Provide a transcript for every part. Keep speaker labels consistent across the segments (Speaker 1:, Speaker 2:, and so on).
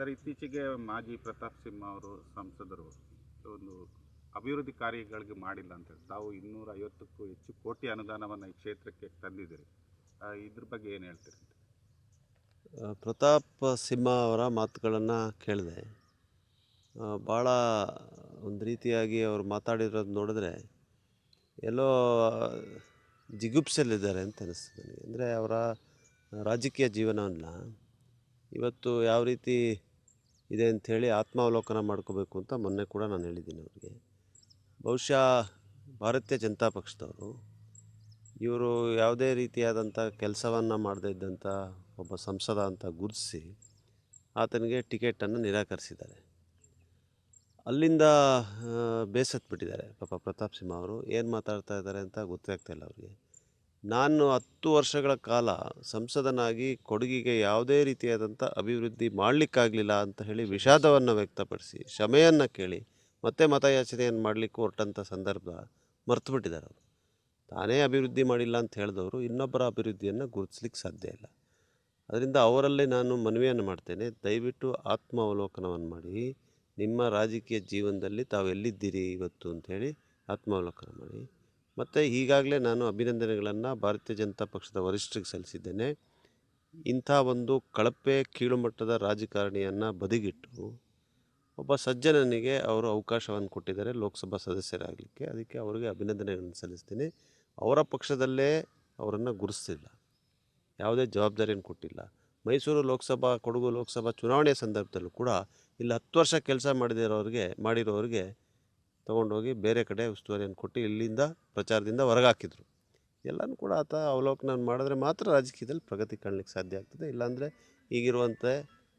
Speaker 1: Sir, ಇತ್ತೀಚೆಗೆ ಮಾಜಿ ಪ್ರತಾಪ್ ಸಿಂಹ ಅವರು ಸಂಸದರು ಒಂದು ಅಭಿವೃದ್ಧಿ ಕಾರ್ಯಗಳಿಗೆ ಮಾಡಿಲ್ಲ ಅಂತ ತಾವು ಇನ್ನೂರ ಐವತ್ತಕ್ಕೂ ಹೆಚ್ಚು ಕೋಟಿ ಅನುದಾನವನ್ನು ಈ ಕ್ಷೇತ್ರಕ್ಕೆ ತಂದಿದ್ದೀರಿ. ಇದ್ರ ಬಗ್ಗೆ ಏನು ಹೇಳ್ತೀರಿ
Speaker 2: ಪ್ರತಾಪ್ ಸಿಂಹ ಅವರ ಮಾತುಗಳನ್ನು ಕೇಳಿದೆ. ಭಾಳ ಒಂದು ರೀತಿಯಾಗಿ ಅವರು ಮಾತಾಡಿರೋದು ನೋಡಿದ್ರೆ ಎಲ್ಲೋ ಜಿಗುಪ್ಸೆಲಿದ್ದಾರೆ ಅಂತ ಅನಿಸ್ತದೆ ನನಗೆ. ಅಂದರೆ ಅವರ ರಾಜಕೀಯ ಜೀವನವನ್ನು ಇವತ್ತು ಯಾವ ರೀತಿ ಇದೆ ಅಂಥೇಳಿ ಆತ್ಮಾವಲೋಕನ ಮಾಡ್ಕೋಬೇಕು ಅಂತ ಮೊನ್ನೆ ಕೂಡ ನಾನು ಹೇಳಿದ್ದೀನಿ ಅವರಿಗೆ ಬಹುಶಃ ಭಾರತೀಯ ಜನತಾ ಪಕ್ಷದವರು ಇವರು ಯಾವುದೇ ರೀತಿಯಾದಂಥ ಕೆಲಸವನ್ನು ಮಾಡದೇ ಇದ್ದಂಥ ಒಬ್ಬ ಸಂಸದ ಅಂತ ಗುರುತಿಸಿ ಆತನಿಗೆ ಟಿಕೆಟನ್ನು ನಿರಾಕರಿಸಿದ್ದಾರೆ. ಅಲ್ಲಿಂದ ಬೇಸತ್ಬಿಟ್ಟಿದ್ದಾರೆ ಪಾಪ ಪ್ರತಾಪ್ ಸಿಂಹ ಅವರು. ಏನು ಮಾತಾಡ್ತಾ ಇದ್ದಾರೆ ಅಂತ ಗೊತ್ತಾಗ್ತಾ ಇಲ್ಲ ಅವ್ರಿಗೆ. ನಾನು ಹತ್ತು ವರ್ಷಗಳ ಕಾಲ ಸಂಸದನಾಗಿ ಕೊಡಗಿಗೆ ಯಾವುದೇ ರೀತಿಯಾದಂಥ ಅಭಿವೃದ್ಧಿ ಮಾಡಲಿಕ್ಕಾಗಲಿಲ್ಲ ಅಂತ ಹೇಳಿ ವಿಷಾದವನ್ನು ವ್ಯಕ್ತಪಡಿಸಿ ಕ್ಷಮೆಯನ್ನು ಕೇಳಿ ಮತ್ತೆ ಮತಯಾಚನೆಯನ್ನು ಮಾಡಲಿಕ್ಕೆ ಹೊರಟಂಥ ಸಂದರ್ಭ ಮರ್ತುಬಿಟ್ಟಿದ್ದಾರೆ ಅವರು. ತಾನೇ ಅಭಿವೃದ್ಧಿ ಮಾಡಿಲ್ಲ ಅಂತ ಹೇಳಿದವರು ಇನ್ನೊಬ್ಬರ ಅಭಿವೃದ್ಧಿಯನ್ನು ಗುರುತಿಸ್ಲಿಕ್ಕೆ ಸಾಧ್ಯ ಇಲ್ಲ. ಅದರಿಂದ ಅವರಲ್ಲೇ ನಾನು ಮನವಿಯನ್ನು ಮಾಡ್ತೇನೆ. ದಯವಿಟ್ಟು ಆತ್ಮಾವಲೋಕನವನ್ನು ಮಾಡಿ. ನಿಮ್ಮ ರಾಜಕೀಯ ಜೀವನದಲ್ಲಿ ತಾವು ಎಲ್ಲಿದ್ದೀರಿ ಇವತ್ತು ಅಂಥೇಳಿ ಆತ್ಮಾವಲೋಕನ ಮಾಡಿ. ಮತ್ತು ಈಗಾಗಲೇ ನಾನು ಅಭಿನಂದನೆಗಳನ್ನು ಭಾರತೀಯ ಜನತಾ ಪಕ್ಷದ ವರಿಷ್ಠರಿಗೆ ಸಲ್ಲಿಸಿದ್ದೇನೆ. ಇಂಥ ಒಂದು ಕಳಪೆ ಕೀಳುಮಟ್ಟದ ರಾಜಕಾರಣಿಯನ್ನು ಬದಿಗಿಟ್ಟು ಒಬ್ಬ ಸಜ್ಜನನಿಗೆ ಅವರು ಅವಕಾಶವನ್ನು ಕೊಟ್ಟಿದ್ದಾರೆ ಲೋಕಸಭಾ ಸದಸ್ಯರಾಗಲಿಕ್ಕೆ. ಅದಕ್ಕೆ ಅವರಿಗೆ ಅಭಿನಂದನೆಗಳನ್ನು ಸಲ್ಲಿಸ್ತೀನಿ. ಅವರ ಪಕ್ಷದಲ್ಲೇ ಅವರನ್ನು ಗುರುತಿಸಿಲ್ಲ ಯಾವುದೇ ಜವಾಬ್ದಾರಿಯನ್ನು ಕೊಟ್ಟಿಲ್ಲ. ಮೈಸೂರು ಲೋಕಸಭಾ, ಕೊಡಗು ಲೋಕಸಭಾ ಚುನಾವಣೆ ಸಂದರ್ಭದಲ್ಲೂ ಕೂಡ ಇಲ್ಲಿ ಹತ್ತು ವರ್ಷ ಕೆಲಸ ಮಾಡದಿರೋರಿಗೆ, ಮಾಡಿರೋರಿಗೆ ತೊಗೊಂಡೋಗಿ ಬೇರೆ ಕಡೆ ಉಸ್ತುವಾರಿಯನ್ನು ಕೊಟ್ಟು ಇಲ್ಲಿಂದ ಪ್ರಚಾರದಿಂದ ಹೊರಗಾಕಿದ್ರು. ಎಲ್ಲನೂ ಕೂಡ ಆತ ಅವಲೋಕನ ಮಾಡಿದ್ರೆ ಮಾತ್ರ ರಾಜಕೀಯದಲ್ಲಿ ಪ್ರಗತಿ ಕಾಣಲಿಕ್ಕೆ ಸಾಧ್ಯ ಆಗ್ತದೆ. ಇಲ್ಲಾಂದರೆ ಈಗಿರುವಂತೆ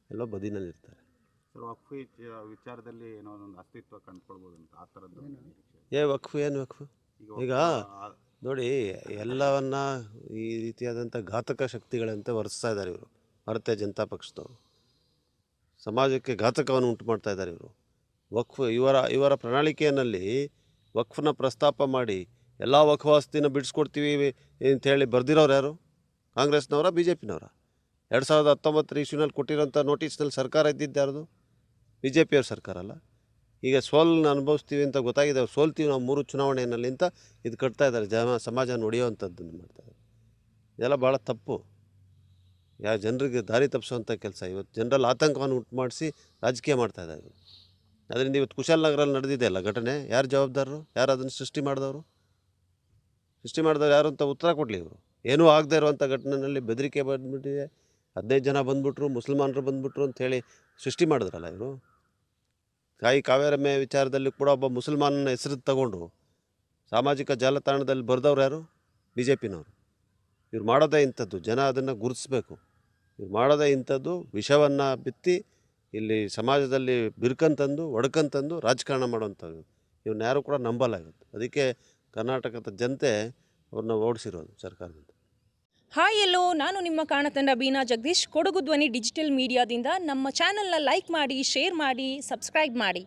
Speaker 2: ಎಲ್ಲೋ ಬದಿನಲ್ಲಿರ್ತಾರೆ.
Speaker 1: ಸರ್ ವಕ್ಫ್ ವಿಚಾರದಲ್ಲಿ ಏನೋ ಒಂದು ಅಸ್ತಿತ್ವ ಕಂಡುಕೊಳ್ಬೋದು ಅಂತ ಆ ಥರದ್ದು
Speaker 2: ಏ ವಕ್ಫು ಏನು ವಕ್ಫು? ಈಗ ನೋಡಿ ಎಲ್ಲವನ್ನ ಈ ರೀತಿಯಾದಂಥ ಘಾತಕ ಶಕ್ತಿಗಳಂತೆ ವರ್ತಿಸ್ತಾ ಇದ್ದಾರೆ ಇವರು. ಭಾರತೀಯ ಜನತಾ ಪಕ್ಷದವರು. ಸಮಾಜಕ್ಕೆ ಘಾತಕವನ್ನು ಉಂಟು ಮಾಡ್ತಾ ಇದ್ದಾರೆ ಇವರು. ವಕ್ಫ್ ಇವರ ಇವರ ಪ್ರಣಾಳಿಕೆಯಲ್ಲಿ ವಕ್ಫ್ನ ಪ್ರಸ್ತಾಪ ಮಾಡಿ ಎಲ್ಲ ವಕ್ಫ್ ಆಸ್ತಿನ ಬಿಡಿಸ್ಕೊಡ್ತೀವಿ ಅಂಥೇಳಿ ಬರೆದಿರೋರು ಯಾರು? ಕಾಂಗ್ರೆಸ್ನವರ ಬಿ ಜೆ ಪಿನವರ ಎರಡು ಸಾವಿರದ ಹತ್ತೊಂಬತ್ತರ ಇಶ್ಯೂನಲ್ಲಿ ಕೊಟ್ಟಿರೋಂಥ ನೋಟಿಸ್ನಲ್ಲಿ ಸರ್ಕಾರ ಇದ್ದಿದ್ದು ಯಾರ್ದು? ಬಿ ಜೆ ಪಿಯವ್ರ ಸರ್ಕಾರ ಅಲ್ಲ. ಈಗ ಸೋಲನ್ನ ಅನುಭವಿಸ್ತೀವಿ ಅಂತ ಗೊತ್ತಾಗಿದೆ ಸೋಲ್ತೀವಿ ನಾವು ಮೂರು ಚುನಾವಣೆಯಲ್ಲಿ ಅಂತ ಇದು ಕಟ್ತಾ ಇದ್ದಾರೆ, ಜನ, ಸಮಾಜ ನೋಡಿಯೋವಂಥದ್ದನ್ನು ಮಾಡ್ತಾರೆ ಇದೆಲ್ಲ ಭಾಳ ತಪ್ಪು. ಯಾವ ಜನರಿಗೆ ದಾರಿ ತಪ್ಪಿಸುವಂಥ ಕೆಲಸ. ಇವತ್ತು ಜನರಲ್ಲಿ ಆತಂಕವನ್ನು ಉಂಟು ಮಾಡಿಸಿ ರಾಜಕೀಯ ಮಾಡ್ತಾ ಇದ್ದಾರೆ ಇವರು. ಅದರಿಂದ ಇವತ್ತು ಕುಶಾಲನಗರಲ್ಲಿ ನಡೆದಿದೆ ಅಲ್ಲ ಘಟನೆ. ಯಾರು ಜವಾಬ್ದಾರರು? ಯಾರು ಅದನ್ನು ಸೃಷ್ಟಿ ಮಾಡಿದವರು? ಸೃಷ್ಟಿ ಮಾಡಿದವ್ರು ಯಾರು ಅಂತ ಉತ್ತರ ಕೊಡಲಿ ಇವರು. ಏನೂ ಆಗದೆ ಇರುವಂಥ ಘಟನೆಯಲ್ಲಿ ಬೆದರಿಕೆ ಬಂದ್ಬಿಟ್ಟಿದೆ. ಹದಿನೈದು ಜನ ಬಂದ್ಬಿಟ್ರು, ಮುಸಲ್ಮಾನರು ಬಂದ್ಬಿಟ್ರು ಅಂಥೇಳಿ ಸೃಷ್ಟಿ ಮಾಡಿದ್ರಲ್ಲ ಇವರು. ತಾಯಿ ಕಾವೇರಮ್ಮೆ ವಿಚಾರದಲ್ಲಿ ಕೂಡ ಒಬ್ಬ ಮುಸಲ್ಮಾನನ ಹೆಸರು ತಗೊಂಡು ಸಾಮಾಜಿಕ ಜಾಲತಾಣದಲ್ಲಿ ಬರೆದವ್ರು ಯಾರು? ಬಿ ಜೆ ಪಿನವರು ಇವ್ರು ಮಾಡೋದೇ ಇಂಥದ್ದು. ಜನ ಅದನ್ನು ಗುರುತಿಸ್ಬೇಕು. ಇವ್ರು ಮಾಡೋದೇ ಇಂಥದ್ದು. ವಿಷವನ್ನು ಬಿತ್ತಿ ಇಲ್ಲಿ ಸಮಾಜದಲ್ಲಿ ಬಿರ್ಕಂತಂದು ಒಡ್ಕಂತಂದು ರಾಜಕಾರಣ ಮಾಡುವಂಥದ್ದು. ಇವನ್ನ ಯಾರು ಕೂಡ ನಂಬಲಾಗುತ್ತೆ ಅದಕ್ಕೆ ಕರ್ನಾಟಕದ ಜನತೆ ಅವ್ರನ್ನ ಓಡಿಸಿರೋದು ಸರ್ಕಾರದಿಂದ.
Speaker 3: ಹಾಯ್ ಎಲ್ಲೋ, ನಾನು ನಿಮ್ಮ ಕಾಣತಂಡ ಬೀನಾ ಜಗದೀಶ್. ಕೊಡಗು ಧ್ವನಿ ಡಿಜಿಟಲ್ ಮೀಡಿಯಾದಿಂದ ನಮ್ಮ ಚಾನಲ್ನ ಲೈಕ್ ಮಾಡಿ, ಶೇರ್ ಮಾಡಿ, ಸಬ್ಸ್ಕ್ರೈಬ್ ಮಾಡಿ.